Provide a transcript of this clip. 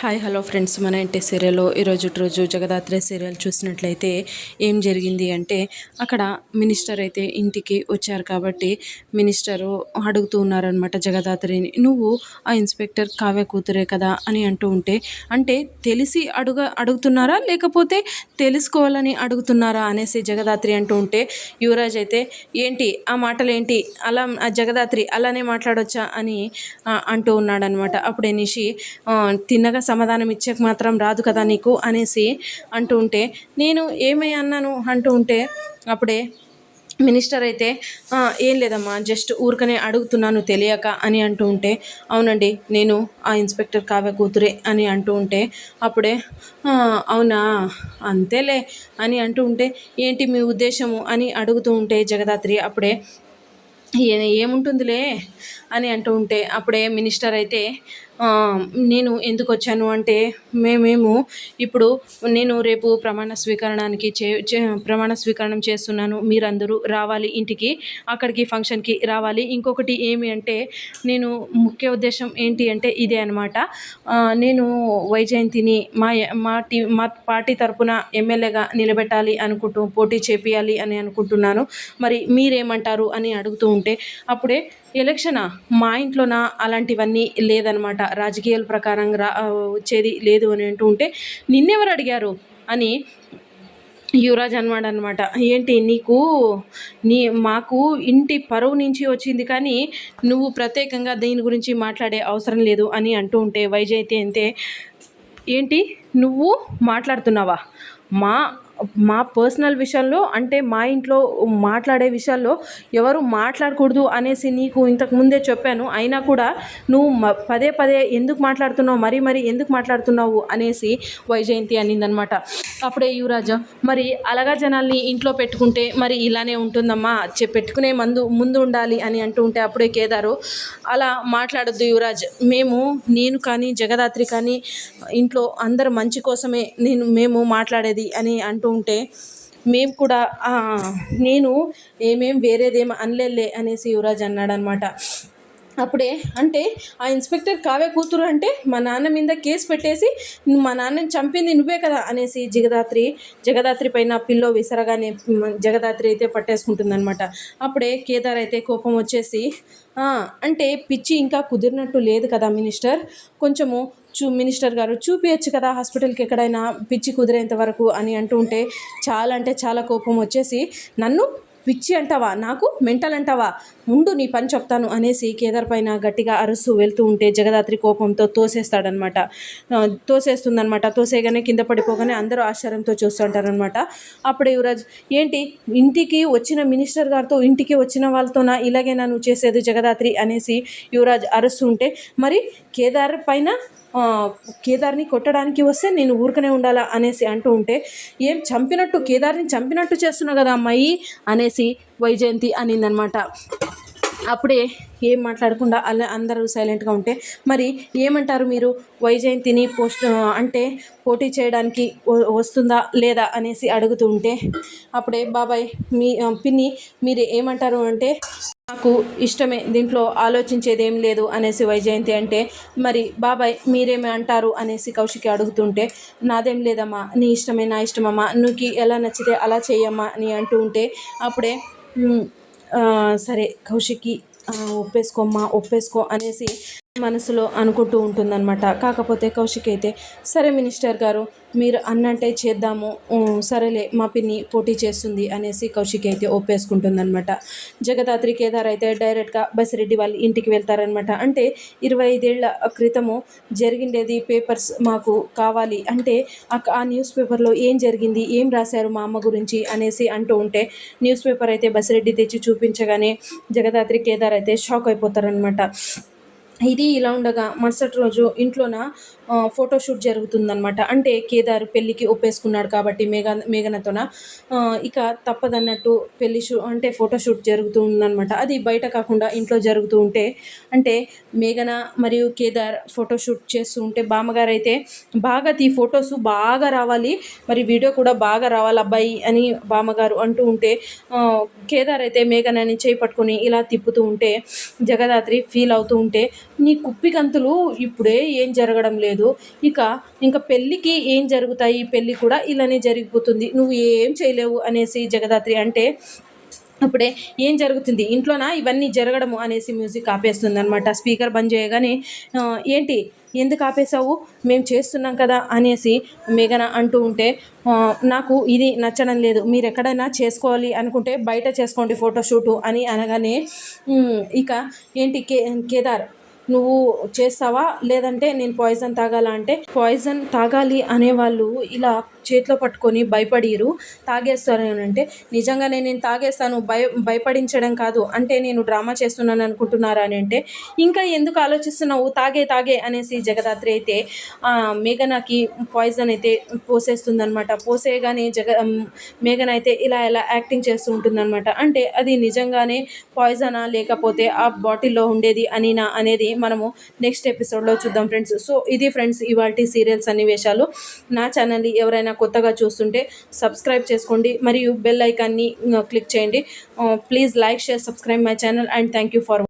Hi hello friends. మన ఇంటి సీరియల్లో ఈరోజు రోజు జగదాత్రి సీరియల్ చూసినట్లయితే ఏం జరిగింది అంటే అక్కడ మినిస్టర్ అయితే ఇంటికి వచ్చారు కాబట్టి మినిస్టరు అడుగుతూ ఉన్నారనమాట జగదాత్రిని. నువ్వు ఆ ఇన్స్పెక్టర్ కావ్య కూతురే కదా అని అంటూ ఉంటే అంటే తెలిసి అడుగ అడుగుతున్నారా? లేకపోతే తెలుసుకోవాలని అడుగుతున్నారా? అనేసి జగదాత్రి అంటూ ఉంటే యువరాజ్ అయితే ఏంటి? ఆ మాటలేంటి? అలా ఆ జగదాత్రి అలానే మాట్లాడొచ్చా? అని అంటూ ఉన్నాడనమాట అప్పుడే నిషి తిన్నగా సమాధానం ఇచ్చేకి మాత్రం రాదు కదా నీకు అనేసి అంటూ ఉంటే నేను ఏమై అన్నాను అంటూ ఉంటే అప్పుడే మినిస్టర్ అయితే ఏం లేదమ్మా జస్ట్ ఊరికనే అడుగుతున్నాను తెలియక అని అంటూ ఉంటే అవునండి నేను ఆ ఇన్స్పెక్టర్ కావ్య కూతురే అని అంటూ ఉంటే అప్పుడే అవునా అంతేలే అని అంటూ ఉంటే ఏంటి మీ ఉద్దేశము? అని అడుగుతూ ఉంటే జగదాత్రి అప్పుడే ఏ- ఏముంటుందిలే అని అంటూ ఉంటే అప్పుడే మినిస్టర్ అయితే నేను ఎందుకు వచ్చాను అంటే మేమేమో ఇప్పుడు నేను రేపు ప్రమాణ స్వీకరణానికి చే చే- ప్రమాణ స్వీకరణం చేస్తున్నాను. మీరందరూ రావాలి ఇంటికి అక్కడికి ఫంక్షన్కి రావాలి. ఇంకొకటి ఏమి అంటే నేను ముఖ్య ఉద్దేశం ఏంటి అంటే ఇదే అనమాట నేను వైజయంతిని మా మా టీ మా పార్టీ తరపున ఎమ్మెల్యేగా నిలబెట్టాలి అనుకుంటూ పోటీ చేపియాలి అని అనుకుంటున్నాను. మరి మీరేమంటారు అని అడుగుతూ ఉంటే అప్పుడే ఎలక్షనా? మా ఇంట్లోనా? అలాంటివన్నీ లేదనమాట రాజకీయాల ప్రకారం రా వచ్చేది లేదు అని అంటూ ఉంటే నిన్నెవరు అడిగారు అని యువరాజ్ అన్నాడు అనమాట ఏంటి నీకు నీ మాకు ఇంటి పరువు నుంచి వచ్చింది కానీ నువ్వు ప్రత్యేకంగా దీని గురించి మాట్లాడే అవసరం లేదు అని అంటూ ఉంటే వైజయంతి అంతే ఏంటి నువ్వు మాట్లాడుతున్నావా? మా మా పర్సనల్ విషయంలో అంటే మా ఇంట్లో మాట్లాడే విషయాల్లో ఎవరు మాట్లాడకూడదు అనేసి నీకు ఇంతకు ముందే చెప్పాను. అయినా కూడా నువ్వు పదే పదే ఎందుకు మాట్లాడుతున్నావు మరీ మరీ ఎందుకు మాట్లాడుతున్నావు అనేసి వైజయంతి అనిందనమాట. అప్పుడే యువరాజ మరి అలాగా జనాల్ని ఇంట్లో పెట్టుకుంటే మరి ఇలానే ఉంటుందమ్మా చె పెట్టుకునే మందు ముందు ఉండాలి అని అంటూ ఉంటే అప్పుడే కేదారు అలా మాట్లాడొద్దు యువరాజ్ మేము నేను కానీ జగదాత్రి కానీ ఇంట్లో అందరు మంచి కోసమే నేను మేము మాట్లాడేది అని అంటూ ఉంటే మేము కూడా నేను ఏమేం వేరేదేం అనలేలే అనేసి యువరాజ్ అన్నాడనమాట. అప్పుడే అంటే ఆ ఇన్స్పెక్టర్ కావే కూతురు అంటే మా నాన్న మీద కేసు పెట్టేసి మా నాన్నని చంపింది నువ్వే కదా అనేసి జగదాత్రి జగదాత్రి పైన పిల్లో విసరగానే జగదాత్రి అయితే పట్టేసుకుంటుందనమాట అప్పుడే కేదార్ అయితే కోపం వచ్చేసి అంటే పిచ్చి ఇంకా కుదిరినట్టు లేదు కదా మినిస్టర్. కొంచెము చూ మినిస్టర్ గారు చూపించచ్చు కదా హాస్పిటల్కి ఎక్కడైనా పిచ్చి కుదిరేంత వరకు అని అంటూ ఉంటే చాలా అంటే చాలా కోపం వచ్చేసి నన్ను పిచ్చి అంటావా? నాకు మెంటల్ అంటావా? ఉండు నీ పని చెప్తాను అనేసి కేదార్ పైన గట్టిగా అరుస్తూ వెళ్తూ ఉంటే జగదాత్రి కోపంతో తోసేస్తాడనమాట తోసేస్తుందనమాట తోసేయగానే కింద పడిపోగానే అందరూ ఆశ్చర్యంతో చూస్తుంటారనమాట అప్పుడు యువరాజ్ ఏంటి? ఇంటికి వచ్చిన మినిస్టర్ గారితో ఇంటికి వచ్చిన వాళ్ళతోనా? ఇలాగేనా నువ్వు చేసేది జగదాత్రి? అనేసి యువరాజ్ అరుస్తూ ఉంటే మరి కేదార్ పైన కేదార్ని కొట్టడానికి వస్తే నేను ఊరికనే ఉండాలా? అనేసి అంటూ ఉంటే ఏం చంపినట్టు కేదార్ని చంపినట్టు చేస్తున్నావు కదా అమ్మాయి? అనేసి వైజయంతి అనిందనమాట. అప్పుడే ఏం మాట్లాడకుండా అలా అందరూ సైలెంట్గా ఉంటే మరి ఏమంటారు మీరు? వైజయంతిని పోస్ట్ అంటే పోటీ చేయడానికి వస్తుందా లేదా అనేసి అడుగుతూ ఉంటే అప్పుడే బాబాయ్ మీ పిన్ని మీరు ఏమంటారు అంటే నాకు ఇష్టమే దీంట్లో ఆలోచించేది ఏం లేదు అనేసి వైజయంతి అంటే మరి బాబాయ్ మీరేమి అంటారు అనేసి కౌశికి అడుగుతుంటే నాదేం లేదమ్మా నీ ఇష్టమే నా ఇష్టమమ్మా నువ్వుకి ఎలా నచ్చితే అలా చేయమ్మా అని అంటూ ఉంటే అప్పుడే సరే కౌశికి ఒప్పేసుకోమ్మా ఒప్పేసుకో అనేసి మనసులో అనుకుంటూ ఉంటుందన్నమాట. కాకపోతే కౌశిక్ అయితే సరే మినిస్టర్ గారు మీరు అన్నంటే చేద్దాము సరేలే మా పిన్ని పోటీ చేస్తుంది అనేసి కౌశిక్ అయితే ఒప్పేసుకుంటుందన్నమాట. జగదాత్రి కేదార్ అయితే డైరెక్ట్గా బసిరెడ్డి వాళ్ళ ఇంటికి వెళ్తారనమాట అంటే ఇరవై ఐదేళ్ళ క్రితము జరిగిండేది పేపర్స్ మాకు కావాలి అంటే ఆ న్యూస్ పేపర్లో ఏం జరిగింది ఏం రాశారు మా అమ్మ గురించి అనేసి అంటూ ఉంటే న్యూస్ పేపర్ అయితే బసిరెడ్డి తెచ్చి చూపించగానే జగదాత్రి కేదార్ అయితే షాక్ అయిపోతారనమాట ఇది ఇలా ఉండగా మరుసటి రోజు ఇంట్లోన ఫోటోషూట్ జరుగుతుందనమాట అంటే కేదార్ పెళ్ళికి ఒప్పేసుకున్నాడు కాబట్టి మేఘ మేఘనతోన ఇక తప్పదన్నట్టు పెళ్ళి షూ అంటే ఫోటోషూట్ జరుగుతూ ఉందన్నమాట అది బయట కాకుండా ఇంట్లో జరుగుతూ ఉంటే అంటే మేఘన మరియు కేదార్ ఫోటోషూట్ చేస్తూ ఉంటే బామ్మగారు అయితే బాగా తీ ఫొటోస్ బాగా రావాలి మరి వీడియో కూడా బాగా రావాలి అబ్బాయి అని బామ్మగారు అంటూ ఉంటే కేదార్ అయితే మేఘనని చేయి పట్టుకొని ఇలా తిప్పుతూ ఉంటే జగదాత్రి ఫీల్ అవుతూ ఉంటే నీ కుప్పి కంతులు ఇప్పుడే ఏం జరగడం లేదు. ఇక ఇంకా పెళ్ళికి ఏం జరుగుతాయి? పెళ్ళి కూడా ఇలానే జరిగిపోతుంది. నువ్వు ఏం చేయలేవు అనేసి జగదాత్రి అంటే అప్పుడే ఏం జరుగుతుంది? ఇంట్లోనా? ఇవన్నీ జరగడము అనేసి మ్యూజిక్ ఆపేస్తుంది అనమాట స్పీకర్ బంద్ చేయగానే ఏంటి? ఎందుకు ఆపేసావు మేము చేస్తున్నాం కదా అనేసి మేఘన అంటూ ఉంటే నాకు ఇది నచ్చడం లేదు. మీరు ఎక్కడైనా చేసుకోవాలి అనుకుంటే బయట చేసుకోండి ఫోటోషూటు అని అనగానే ఇక ఏంటి కే కేదార్ నువ్వు చేస్తావా? లేదంటే నేను పాయిజన్ తాగాలా అంటే పాయిజన్ తాగాలి అనే వాళ్ళు ఇలా చేతిలో పట్టుకొని భయపడిరు. తాగేస్తారు అని అంటే నిజంగానే నేను తాగేస్తాను భయ భయపడించడం కాదు. అంటే నేను డ్రామా చేస్తున్నాను అనుకుంటున్నారా? అని అంటే ఇంకా ఎందుకు ఆలోచిస్తున్నావు? తాగే తాగే. అనేసి జగదాత్రి అయితే మేఘనాకి పాయిజన్ అయితే పోసేస్తుంది అనమాట పోసేయగానే జగ మేఘన అయితే ఇలా ఇలా యాక్టింగ్ చేస్తూ ఉంటుందన్నమాట. అంటే అది నిజంగానే పాయిజనా లేకపోతే ఆ బాటిల్లో ఉండేది అనినా? అనేది మనము నెక్స్ట్ ఎపిసోడ్లో చూద్దాం ఫ్రెండ్స్ సో ఇది ఫ్రెండ్స్ ఇవాళ సీరియల్స్ సన్నివేశాలు. నా ఛానల్ని ఎవరైనా కొత్తగా చూస్తుంటే సబ్స్క్రైబ్ చేసుకోండి. మరియు బెల్ ఐకాన్ని క్లిక్ చేయండి. Please like share subscribe my channel and thank you for